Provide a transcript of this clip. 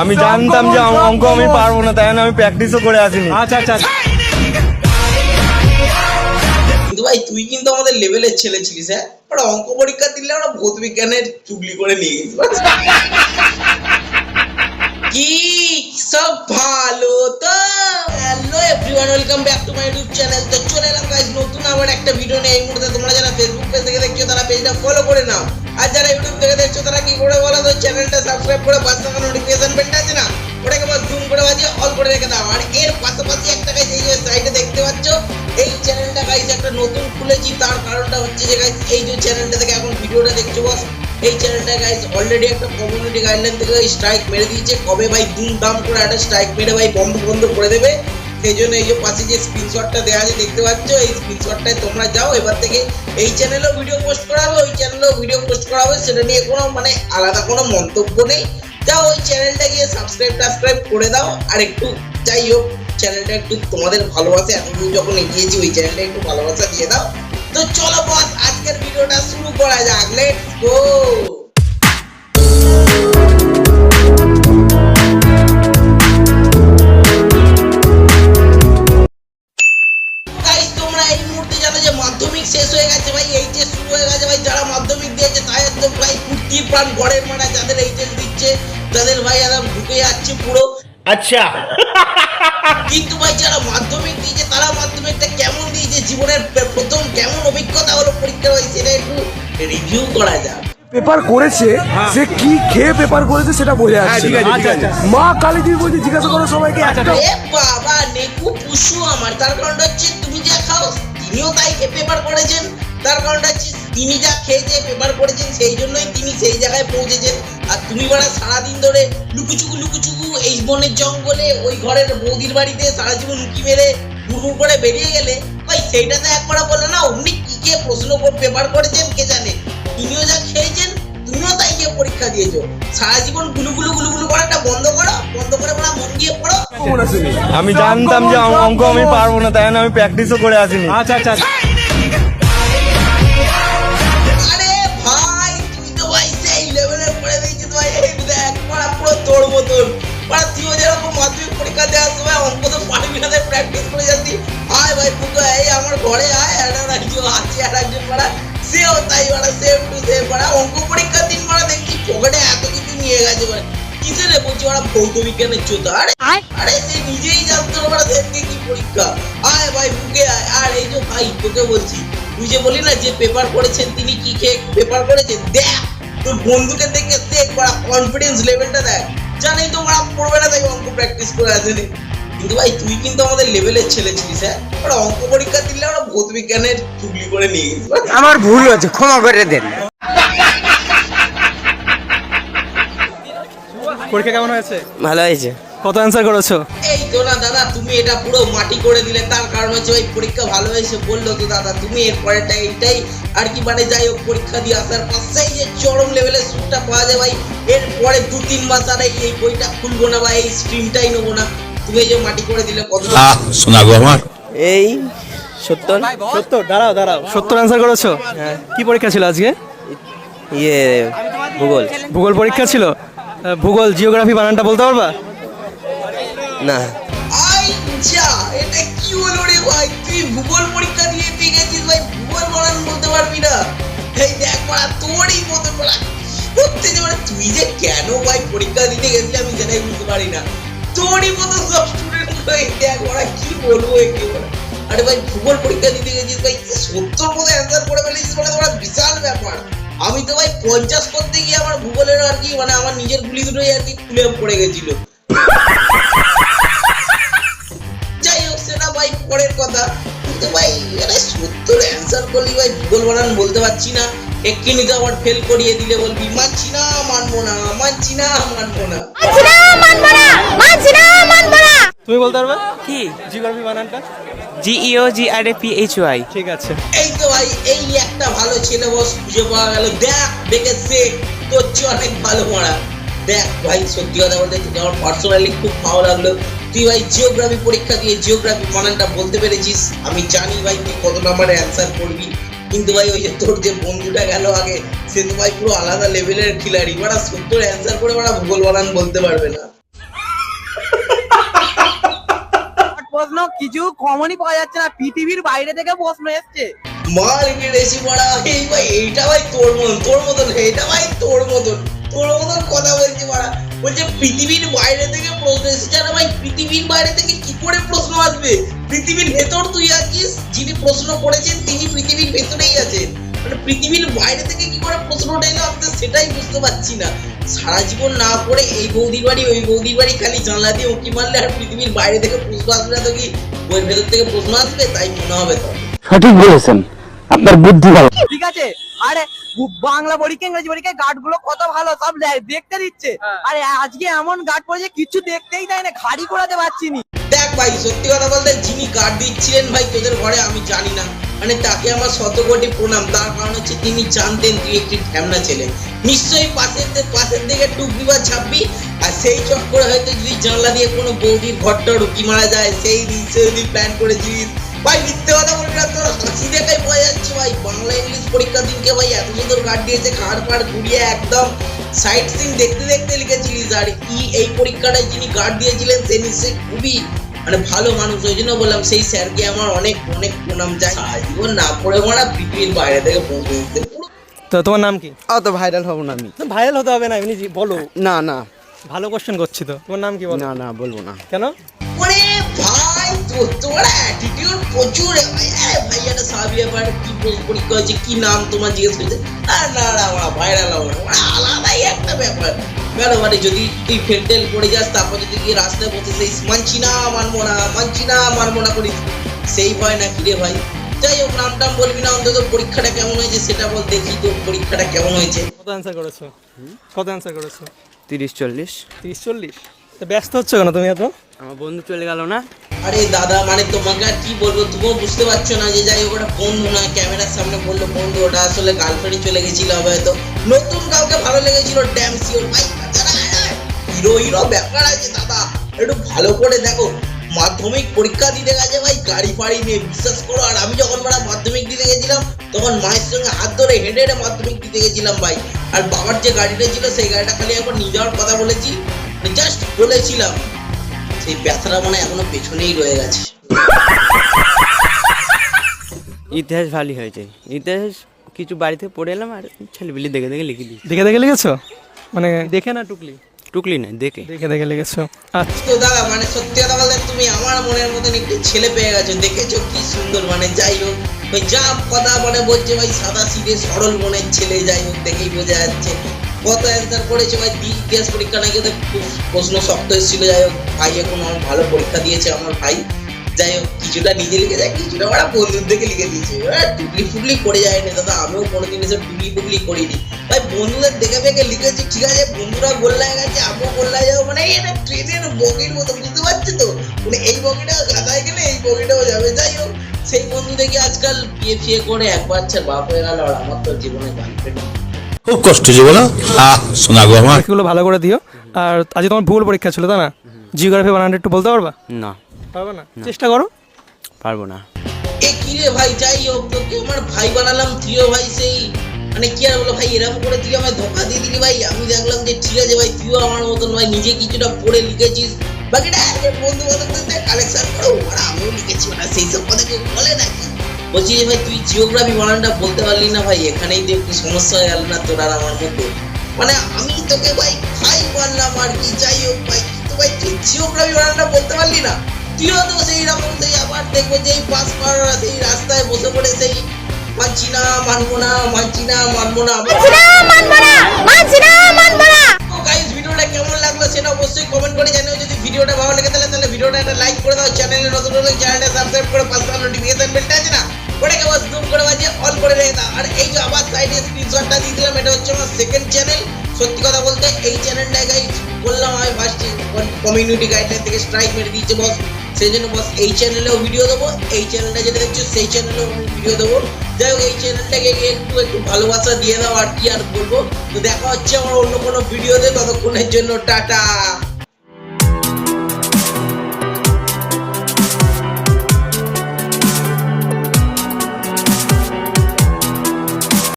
আমি জানতাম যে অঙ্ক- আমি পারব না তাই আমি প্র্যাকটিসও করে আসিনি। আচ্ছা আচ্ছা আচ্ছা। কিন্তু ভাই তুই কিন্তু আমাদের লেভেলের ছেলে ছিলিস হ্যাঁ? ওরা অঙ্ক পরীক্ষা দিলে আমরা ভৌত বিজ্ঞানের চুগলি করে নিয়ে গেছি কি সব ভালো তো? Hello everyone welcome back to my YouTube channel তো চলে এলাম গাইস নতুন আবার একটা ভিডিও নিয়ে। এই মুহূর্তে তোমরা যারা ফেসবুক পেজ থেকে দেখছ তারা পেজটা ফলো করে নাও। আর যারা ইউটিউব থেকে দেখছ, তারা কি করে বলো তো? চ্যানেলটা সাবস্ক্রাইব করে পাশে থাকা নোটিফিকেশন বেলটা আছে না? ওটাকে বাস জুম করে বাজিয়ে অল করে রেখে দাও। আর এর পাশাপাশি একটা গাইস এই যে সাইডে দেখতে পাচ্ছ, এই চ্যানেলটা গাইস একটা নতুন খুলেছি। তার কারণটা হচ্ছে যে গাইস এই যে চ্যানেলটা থেকে এখন ভিডিওটা দেখছ বস এই চ্যানেলটা গাইস অলরেডি একটা কমিউনিটি গাইডলাইন থেকে স্ট্রাইক মেরে দিয়েছে। কবে ভাই দুম দাম করে একটা স্ট্রাইক মেরে ভাই বন্ধ বন্ধ করে দেবে? সেই জন্য এই যে পাশে যে স্ক্রিনশটটা দেওয়া আছে, দেখতে পাচ্ছ? এই স্ক্রিনশটটায় তোমরা যাও, এবার থেকে এই চ্যানেলেও ভিডিও পোস্ট করা হবে ওই চ্যানেলেও ভিডিও পোস্ট করা হবে, সেটা নিয়ে কোনো মানে আলাদা কোনো মন্তব্য নেই। যাও ওই চ্যানেলটা গিয়ে সাবস্ক্রাইব টাবস্ক্রাইব করে দাও। আর একটু যাই হোক চ্যানেলটা একটু তোমাদের ভালোবাসা। এতদিন যখন এগিয়েছি ওই চ্যানেলটা একটু ভালোবাসা দিয়ে দাও। তো চলো বস আজকের ভিডিওটা শুরু করা যাক। লেটস গো আচ্ছা। কিন্তু ভাই যারা মাধ্যমিক দিয়েছে তারা মাধ্যমিকটা কেমন দিয়েছে? জীবনের প্রথম কেমন অভিজ্ঞতা হলো পরীক্ষা ভাই সেটা একটু রিভিউ করা যাক। পেপার করেছে সে কি খেয়ে পেপার করেছে সেটা বোঝা যাচ্ছে ঠিক আছে, না। ঠিক আছে। মা কালী তুই বলছি জিজ্ঞাসা করো সবাইকে এ বাবা নেকু পুষু আমার। তার কারণটা হচ্ছে তুমি যা খাও তিনিও তাই পেপার করেছেন। তার কারণটা হচ্ছে তিনি যা খেয়েছে পেপার করেছেন সেই জন্যই তিনি সেই জায়গায় পৌঁছেছেন। আর তুমি বারা সারাদিন ধরে লুকুচুকু লুকুচুকু এই বনের জঙ্গলে ওই ঘরের বৌদির বাড়িতে সারা জীবন উঁকি মেরে গুড়গুড় করে বেরিয়ে গেলে ভাই সেইটাতে একবার বলে না অমনি কি কে প্রশ্ন পেপার করেছেন কে জানে? তিনিও যা খেয়েছেন তুমিও তাই গিয়ে পরীক্ষা দিয়েছ। সারা জীবন গুলু গুলু গুলু গুলু করাটা বন্ধ করো বন্ধ করে পড়া মন দিয়ে পড়ো? আমি জানতাম যে অঙ্ক- আমি পারব না তাই আমি প্র্যাকটিসও করে আসিনি। আচ্ছা আচ্ছা। পড়া সেও তাই পড়া সেম টু সেম পড়া অঙ্ক পরীক্ষার দিন পড়া দেখছি পকেটে এত কিছু নিয়ে গেছে পড়া কিসে রে বলছি ওরা ভৌত বিজ্ঞানের চোতা আরে আরে সে নিজেই জানতো ওরা সেদিনকে কি পরীক্ষা। আয় ভাই বুকে আয়। আর এই যে ভাই তোকে বলছি তুই যে বলি না যে পেপার করেছেন তিনি কি খেয়ে পেপার করেছেন দেখ তোর বন্ধুকে দেখে দেখ বড় কনফিডেন্স লেভেলটা দেখ। জানি তো পড়বে না তাই অঙ্ক প্র্যাকটিস করে আসেনি। কিন্তু ভাই তুই কিন্তু আমাদের লেভেলের ছেলে ছিলিস হ্যাঁ ওরা অঙ্ক পরীক্ষা দিলে ওরা ভৌত বিজ্ঞানের চুগলি করে নিয়ে গেছি। আমার ভুল হয়েছে ক্ষমা করে দেন। পরীক্ষা কেমন হয়েছে? ভালো হয়েছে। কত অ্যান্সার করেছ? এই তো না দাদা তুমি এটা পুরো মাটি করে দিলে তার কারণ হচ্ছে ওই পরীক্ষা ভালো হয়েছে বলল তো দাদা তুমি এর পরেরটা এইটাই আর কি মানে যাই হোক পরীক্ষা দিয়ে আসার পর সেই যে চরম লেভেলের সুটটা পাওয়া যায় ভাই এর পরে দু তিন মাস আর এই এই বইটা খুলবো না বা এই স্ট্রিমটাই নেব না। তুমি যে মাটি করে দিলে কত শোনা গো আমার। এই সত্তর? সত্তর দাঁড়াও দাঁড়াও। সত্তর অ্যান্সার করেছ? কি পরীক্ষা ছিল আজকে? ইয়ে ভূগোল। ভূগোল পরীক্ষা ছিল? ভূগোল জিওগ্রাফি বানানটা বলতে পারবা? না। এটা কি হলো রে ভাই? তুই ভূগোল পরীক্ষা দিয়ে পেয়ে গেছিস ভাই? ভূগোল বানান বলতে পারবি না। এই দেখ পড়া তোরই মতো পড়া করতে যে তুই যে কেন ভাই পরীক্ষা দিতে গেছিলি আমি সেটাই বুঝতে পারি না। মতো স্টুডেন্ট এই দেখ ওরা কি বলব আরে ভাই, ভূগোল পরীক্ষা দিতে গেছিস ভাই সত্তর মতো অ্যান্সার করে ফেলেছিস মানে বিশাল ব্যাপার। আমি তো ভাই পঞ্চাশ করতে গিয়ে আমার ভূগোলের আর কি মানে আমার নিজের গুলি দুটোই আর কি খুলে পড়ে গেছিল। যাই হোক, সেটা ভাই পরের কথা। কিন্তু ভাই সত্তর অ্যান্সার করলি ভাই, ভূগোল বানান বলতে পারছি না। এক্ষুনি তো আবার ফেল করিয়ে দিলে বলবি, মানছি না, মানবো না, মানছি না, মানবো না! তুমি বলতে পারবে? কি? জিওগ্রাফি বানানটা? G E O G R A P H Y ঠিক আছে। এই তো ভাই এই একটা ভালো ছেলে বস খুঁজে পাওয়া গেল। দেখ তোর চেয়ে অনেক ভালো মারা দেখ ভাই সত্যি কথা বলতে আমার পার্সোনালি খুব ভালো লাগল। তুই ভাই জিওগ্রাফি পরীক্ষা দিয়ে জিওগ্রাফি বানানটা বলতে পেরেছিস। আমি জানি ভাই তুই কত নাম্বারে অ্যান্সার করবি। কিন্তু ভাই ওই যে তোর যে বন্ধুটা গেল আগে সে তো ভাই পুরো আলাদা লেভেলের খিলাড়ি। ওরা সত্তর অ্যান্সার করে ওরা ভূগোল বানান বলতে পারবে না। প্রশ্ন কিছু কমনই পাওয়া যাচ্ছে না। পৃথিবীর বাইরে থেকে প্রশ্ন এসছে। মাল ইংরেজি পড়া এই ভাই এইটা ভাই তোর মতন তোর মতন এইটা ভাই তোর মতন তোর মতন কথা বলছি মারা বলছে পৃথিবীর বাইরে থেকে প্রশ্ন এসেছে। আরে ভাই পৃথিবীর বাইরে থেকে কি করে প্রশ্ন আসবে? পৃথিবীর ভেতর তুই আছিস যিনি প্রশ্ন করেছেন তিনি পৃথিবীর ভেতরেই আছেন। মানে পৃথিবীর বাইরে থেকে কি করে প্রশ্নটা এলো আমি তো সেটাই বুঝতে পারছি না। সারা জীবন না পড়ে এই বৌদির বাড়ি ওই বৌদির বাড়ি খালি জানলা দিয়ে উঁকি মারলে আর পৃথিবীর বাইরে থেকে প্রশ্ন আসবে না তো কি? ওই ভেতর থেকে প্রশ্ন আসবে? তাই মনে হবে তো। সঠিক বলেছেন। আপনার বুদ্ধি ভালো। ঠিক আছে? আরে বু- বাংলা পরীক্ষা ইংরেজি পরীক্ষায় গার্ডগুলো কত ভালো সব দেখতে দিচ্ছে। আরে আজকে এমন গার্ড পড়েছে কিছু দেখতেই দেয় না ঘাড়ি করাতে পারছি ভাই, সত্যি কথা বলতে যিনি গার্ড দিচ্ছিলেন ভাই তোদের ঘরে, আমি জানি না। মানে তাকে আমার শত কোটি প্রণাম। তার কারণ হচ্ছে তিনি জানতেন তুই একটি ঢ্যামনা ছেলে। নিশ্চয়ই পাশের পাশের দিকে টুকবি বা ছাপবি আর সেই চক্করে হয়তো যদি জানলা দিয়ে কোনো বৌদির ঘরটা ঢুকি মারা যায়, সেই সেই দিন প্ল্যান করেছিস ভাই, মিথ্যে কথা বলবি না তোর, হাসি দেখাই বোঝা যাচ্ছে ভাই। বাংলা ইংলিশ পরীক্ষার দিনকে ভাই এত সুন্দর গার্ড দিয়েছে, ঘাড় ফাড় ঘুরিয়ে একদম সাইট সিন দেখতে দেখতে লিখেছিলিস। আর ই এই পরীক্ষাটায় যিনি গার্ড দিয়েছিলেন, সে নিশ্চয়ই খুবই মানে ভালো মানুষ ওই জন্য বললাম সেই স্যারকে আমার অনেক অনেক প্রণাম চাই জীবন না পড়ে মারা পৃথিবীর বাইরে থেকে পৌঁছে দিতে তো তোমার নাম কি? অত ভাইরাল হব না আমি। ভাইরাল হতে হবে না এমনি জি- বলো। না না। ভালো কোশ্চেন করছি তো। তোমার নাম কি বলো? না না বলব না। কেন? ওরে ভাই তোর তোমার অ্যাটিটিউড প্রচুর। ভাই আরে ভাই এটা স্বাভাবিক ব্যাপার। কি পরি- পরীক্ষা হয়েছে কি নাম তোমার জিজ্ঞেস করেছে? আর না না আমরা ভাইরাল হব না। আলাদাই একটা ব্যাপার। কেন মানে যদি তুই ফেন্টেল পড়ে যাস তারপর যদি গিয়ে রাস্তায় বসে সেই মানছি না মানবো না মানছি না মানবো না করিস। সেই ভয় না কিরে ভাই? যাই হোক নাম টাম বলবি না অন্তত পরীক্ষাটা কেমন হয়েছে সেটা বল দেখি তোর পরীক্ষাটা কেমন হয়েছে। কত অ্যান্সার করেছ? কত অ্যান্সার করেছ? তিরিশ চল্লিশ। তিরিশ চল্লিশ? তো ব্যস্ত হচ্ছে কেন তুমি এত? আমার বন্ধু চলে গেল না? আরে দাদা মানে তোমাকে আর কি বলব? তুমিও বুঝতে পারছ না যে যাই ওটা বন্ধু না ক্যামেরার সামনে বলল বন্ধু, ওটা আসলে গার্লফ্রেন্ড চলে গেছিল হয়তো। নতুন কাউকে ভালো লেগেছিল ড্যাম সিওর ভাই হিরো হিরো ব্যাপার আছে দাদা। একটু ভালো করে দেখো, মাধ্যমিক পরীক্ষা দিতে গেছে ভাই, গাড়ি ফাড়ি নিয়ে, বিশ্বাস করো। আর আমি যখন মানে মাধ্যমিক দিতে গেছিলাম, তখন মায়ের সঙ্গে হাত ধরে হেঁটে হেঁটে মাধ্যমিক দিতে গেছিলাম ভাই। আর বাবার যে গাড়িটা ছিল, সেই গাড়িটা খালি একবার নিয়ে যাওয়ার কথা বলেছি জাস্ট বলেছিলাম। সেই ব্যথাটা মানে এখনও পেছনেই রয়ে গেছে। ইতিহাস ভালোই হয়েছে। ইতিহাস কিছু বাড়িতে পড়ে এলাম আর ছেলেপিলি দেখে দেখে লিখে দিই দেখে দেখে লিখেছো? মানে দেখে না টুকলি। টুকলি না দেখে। দেখে দেখে লিখেছো। আচ্ছা তো দাদা মানে সত্যি কথা বলতে তুমি আমার মনের মতন একটু ছেলে পেয়ে গেছো দেখেছ কি সুন্দর মানে যাই হোক ওই যা কথা মানে বলছে ভাই সাদা সিধে সরল মনের ছেলে যাই হোক দেখেই বোঝা যাচ্ছে। কত অ্যান্সার করেছে ভাই? ইতিহাস পরীক্ষা নাকি খুব প্রশ্ন শক্ত এসেছিল। যাই হোক, ভাই এখন আমার ভালো পরীক্ষা দিয়েছে আমার ভাই। যাই হোক, কিছুটা নিজে লিখে যায় কিছুটা ওরা বন্ধুর থেকে লিখে দিয়েছে। টুকলি ফুকলি করে যায়নি দাদা, আমিও কোনোদিন এসব টুকলি ফুকলি করিনি। ভাই, বন্ধুদের দেখে দেখে লিখেছি, ঠিক আছে, বন্ধুরা গোল্লায় গেছে, আমিও গোল্লায় যাব। মানে এটা ট্রেনের বগির মতো বুঝতে পারছি তো? মানে এই বগিটা গাদায় গেলে এই বগিটাও যাবে। যাই হোক, সেই বন্ধু দেখে আজকাল বিয়ে ফিয়ে করে এক বাচ্চার বাপ হয়ে গেল, আর আমার তো জীবনে গার্লফ্রেন্ড খুব কষ্ট যে বলো আহ শোনা গো আমার। পরীক্ষাগুলো ভালো করে দিও। আর আজ তোমার ভূগোল পরীক্ষা ছিল তাই না? জিওগ্রাফি বানানটা একটু বলতে পারবা? না। পারবা না? চেষ্টা করো। পারব না। এ কি রে ভাই যাই হোক তোকে আমার ভাই বানালাম তুইও ভাই সেই। মানে কি আর বলো ভাই এরকম করে তুই আমায় ধোকা দিয়ে দিলি ভাই। আমি দেখলাম যে ঠিক আছে ভাই তুইও আমার মতন ভাই নিজে কিছুটা পড়ে লিখেছিস। বাকিটা আরে বন্ধু বান্ধবদের কালেকশন করো আমিও লিখেছি ওরা সেই সব কথা কেউ বলে নাকি? বলছি যে ভাই তুই জিওগ্রাফি বানানটা বলতে পারলি না ভাই এখানেই তো একটু সমস্যা হয়ে গেল না তোর আর আমার মধ্যে? মানে আমি তোকে ভাই খাই বললাম আর কি যাই হোক ভাই কিন্তু ভাই তুই জিওগ্রাফি বানানটা বলতে পারলি না? তুইও তো সেই রকম সেই আবার দেখব যেই পাস করার সেই রাস্তায় বসে পড়ে সেই মানছি না মানবো না মানছি না মানবো না গাইস ভিডিওটা কেমন লাগল সেটা অবশ্যই কমেন্ট করে জানিও যদি ভিডিওটা ভালো লেগে তাহলে তাহলে ভিডিওটা একটা লাইক করে দাও চ্যানেলে নতুন হলে চ্যানেলটা সাবস্ক্রাইব করে পাশে নোটিফিকেশন বেলটা আছে না, ওটাকে বাস জুম করে বাজিয়ে অল করে রেখে দাও। আর এই যে আবার সাইডে স্ক্রিনশটটা দিয়ে দিলাম, এটা হচ্ছে আমার সেকেন্ড চ্যানেল সত্যি কথা বলতে এই চ্যানেলটায় গাইজ বললাম আমি ফার্স্ট কমিউনিটি গাইডলাইন থেকে স্ট্রাইক মেরে দিয়েছে বস সেই জন্য বস এই চ্যানেলেও ভিডিও দেবো, এই চ্যানেলটা যেটা দেখছ সেই চ্যানেলেও ভিডিও দেবো। যাই হোক, এই চ্যানেলটাকে একটু একটু ভালোবাসা দিয়ে দাও, আর কি আর বলব। তো দেখা হচ্ছে আমার অন্য কোনো ভিডিওতে ততক্ষণের জন্য টাটা।